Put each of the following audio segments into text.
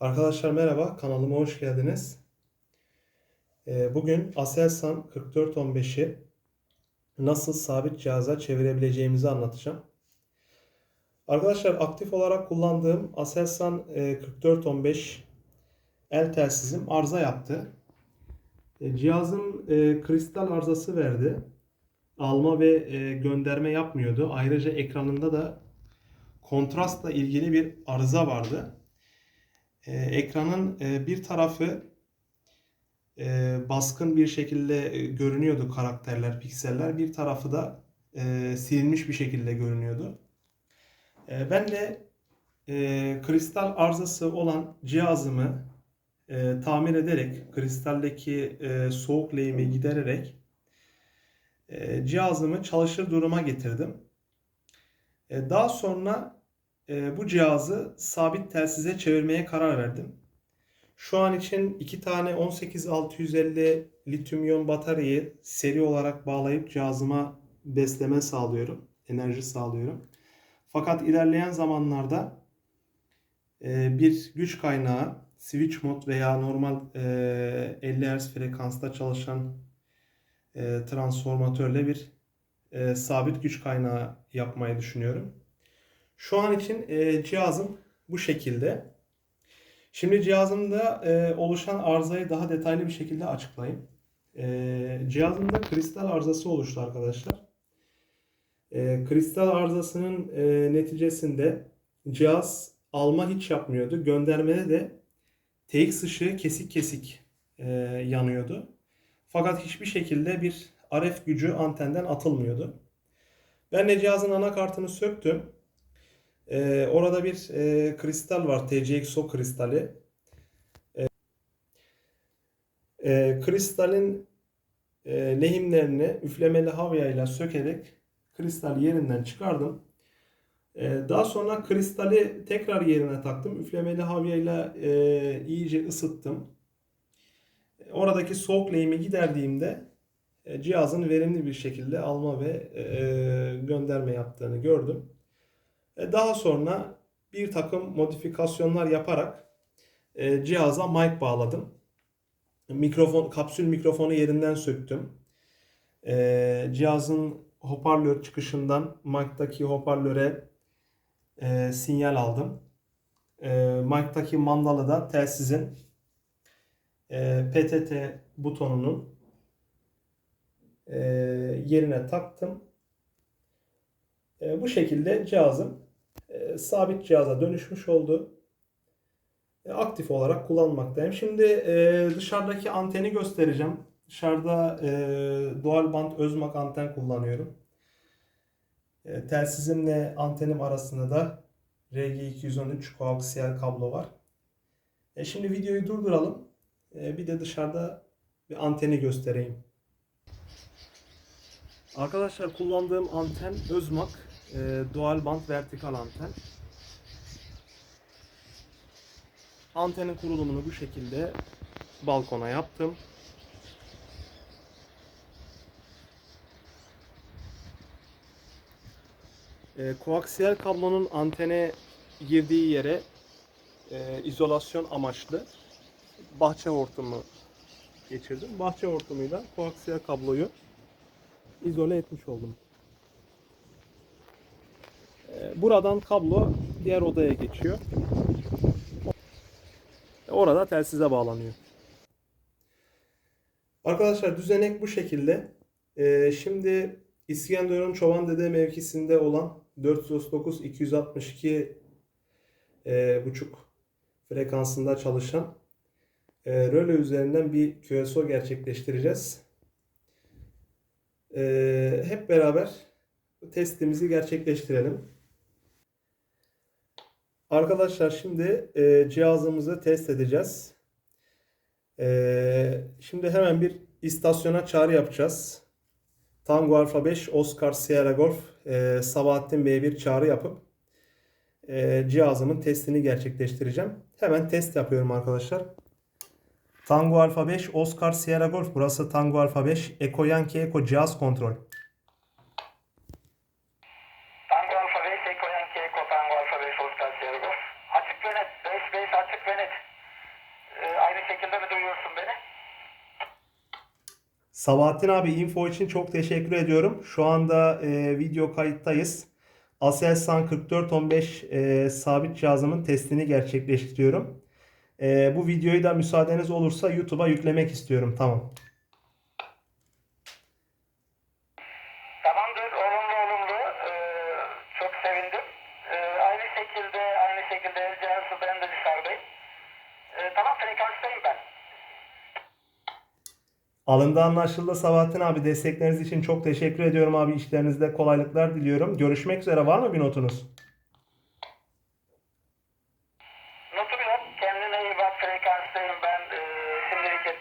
Arkadaşlar merhaba, kanalıma hoş geldiniz. Ee, Bugün Aselsan 4415'i nasıl sabit cihaza çevirebileceğimizi anlatacağım. Arkadaşlar aktif olarak kullandığım Aselsan e, 4415 el telsizim arıza yaptı. E, Cihazım e, kristal arızası verdi. Alma ve e, gönderme yapmıyordu. Ayrıca ekranında da kontrastla ilgili bir arıza vardı. Ee, ekranın e, bir tarafı e, baskın bir şekilde e, görünüyordu karakterler, pikseller. Bir tarafı da e, silinmiş bir şekilde görünüyordu. E, ben de e, kristal arızası olan cihazımı e, tamir ederek, kristaldeki e, soğuk lehimi gidererek e, cihazımı çalışır duruma getirdim. E, daha sonra e, bu cihazı sabit telsize çevirmeye karar verdim. Şu an için iki tane 18650 lityum iyon bataryayı seri olarak bağlayıp cihazıma besleme sağlıyorum, enerji sağlıyorum. Fakat ilerleyen zamanlarda e, bir güç kaynağı, switch mod veya normal e, 50 Hz frekansta çalışan e, transformatörle bir e, sabit güç kaynağı yapmayı düşünüyorum. Şu an için e, cihazım bu şekilde. Şimdi cihazımda e, oluşan arızayı daha detaylı bir şekilde açıklayayım. E, cihazımda kristal arızası oluştu arkadaşlar. E, kristal arızasının e, neticesinde cihaz alma hiç yapmıyordu. Göndermede de TX ışığı kesik kesik e, yanıyordu. Fakat hiçbir şekilde bir RF gücü antenden atılmıyordu. Ben de cihazın anakartını söktüm. Ee, orada bir e, kristal var. TCXO kristali. E, e, kristalin e, lehimlerini üflemeli havyayla sökerek kristal yerinden çıkardım. E, daha sonra kristali tekrar yerine taktım. Üflemeli havyayla e, iyice ısıttım. Oradaki soğuk lehimi giderdiğimde e, cihazın verimli bir şekilde alma ve e, gönderme yaptığını gördüm. E, daha sonra bir takım modifikasyonlar yaparak e, cihaza mic bağladım. Mikrofon, kapsül mikrofonu yerinden söktüm. E, cihazın hoparlör çıkışından mic'taki hoparlöre sinyal aldım. Mic'taki mandalı da telsizin PTT butonunun yerine taktım. Bu şekilde cihazım e, sabit cihaza dönüşmüş oldu. E, aktif olarak kullanmaktayım. Şimdi e, dışarıdaki anteni göstereceğim. Dışarıda e, dual band özmak anten kullanıyorum. E, telsizimle antenim arasında da RG213 koaksiyel kablo var. E, şimdi videoyu durduralım. E, bir de dışarıda bir anteni göstereyim. Arkadaşlar kullandığım anten Özmak e, dual band vertikal anten. Antenin kurulumunu bu şekilde balkona yaptım. E, koaksiyel kablonun antene girdiği yere e, izolasyon amaçlı bahçe hortumu geçirdim. Bahçe hortumuyla koaksiyel kabloyu izole etmiş oldum. Buradan kablo diğer odaya geçiyor. Orada telsize bağlanıyor. Arkadaşlar düzenek bu şekilde. Ee, şimdi İskenderun Çoban Dede mevkisinde olan 439 262 e, buçuk frekansında çalışan e, röle üzerinden bir QSO gerçekleştireceğiz. E, hep beraber testimizi gerçekleştirelim. Arkadaşlar şimdi e, cihazımızı test edeceğiz. E, şimdi hemen bir istasyona çağrı yapacağız. Tango Alfa 5 Oscar Sierra Golf e, Sabahattin Bey'e bir çağrı yapıp e, cihazımın testini gerçekleştireceğim. Hemen test yapıyorum arkadaşlar. Tango Alfa 5 Oscar Sierra Golf burası Tango Alfa 5 Eko Yankee Eko cihaz kontrol. 12 Eko Tango Alfa 5 Oscar Açık ve net. 5 5 açık ve net. Ee, aynı şekilde mi duyuyorsun beni? Sabahattin abi info için çok teşekkür ediyorum. Şu anda e, video kayıttayız. Aselsan 4415 e, sabit cihazımın testini gerçekleştiriyorum. E, bu videoyu da müsaadeniz olursa YouTube'a yüklemek istiyorum. Tamam. Alındı anlaşıldı Sabahattin abi. Destekleriniz için çok teşekkür ediyorum abi. İşlerinizde kolaylıklar diliyorum. Görüşmek üzere. Var mı bir notunuz? Notum yok, kendine iyi bak, frekanstayım ben. Ee, şimdilik 73.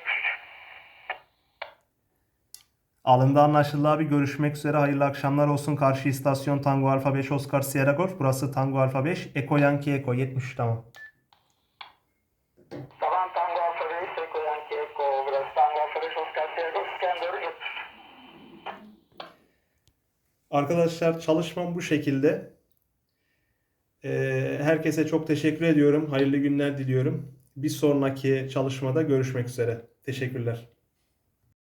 Alındı anlaşıldı abi. Görüşmek üzere. Hayırlı akşamlar olsun. Karşı istasyon Tango Alfa 5 Oscar Sierra Golf. Burası Tango Alfa 5. Eko Yankee Eko 73 tamam. Tamam, Arkadaşlar çalışmam bu şekilde. Ee, herkese çok teşekkür ediyorum. Hayırlı günler diliyorum. Bir sonraki çalışmada görüşmek üzere. Teşekkürler.